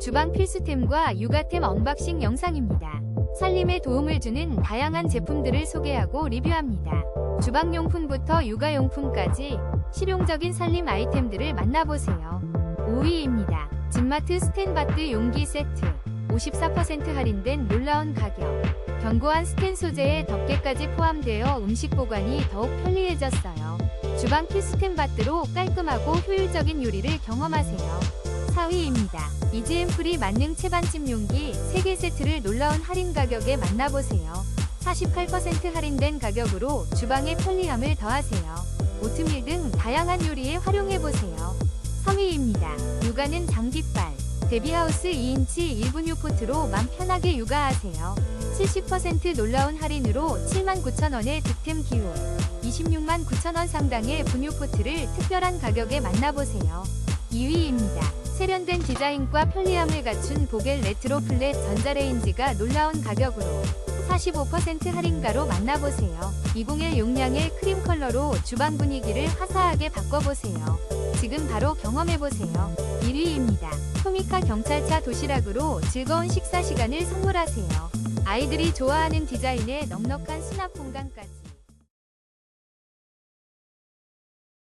주방 필수템과 육아템 언박싱 영상입니다. 살림에 도움을 주는 다양한 제품들을 소개하고 리뷰합니다. 주방용품부터 육아용품까지 실용적인 살림 아이템들을 만나보세요. 5위입니다. 진마트 스탠바트 용기 세트 54% 할인된 놀라운 가격 견고한 스텐 소재에 덮개까지 포함되어 음식 보관이 더욱 편리해졌어요. 주방 필수템 바트로 깔끔하고 효율적인 요리를 경험하세요. 4위입니다. 이지엠 프리 만능 채반찜 용기 3개 세트를 놀라운 할인 가격에 만나보세요. 48% 할인된 가격으로 주방의 편리함을 더하세요. 오트밀 등 다양한 요리에 활용해보세요. 3위입니다. 육아는 장비빨. 데비하우스 2인치 1분유 포트로 맘 편하게 육아하세요. 70% 놀라운 할인으로 79,000원의 득템 기호. 26만 9천원 상당의 분유 포트를 특별한 가격에 만나보세요. 2위입니다. 세련된 디자인과 편리함을 갖춘 보겔 레트로 플랫 전자레인지가 놀라운 가격으로 45% 할인가로 만나보세요. 201 용량의 크림 컬러로 주방 분위기를 화사하게 바꿔보세요. 지금 바로 경험해보세요. 1위입니다. 토미카 경찰차 도시락으로 즐거운 식사 시간을 선물하세요. 아이들이 좋아하는 디자인에 넉넉한 수납 공간까지.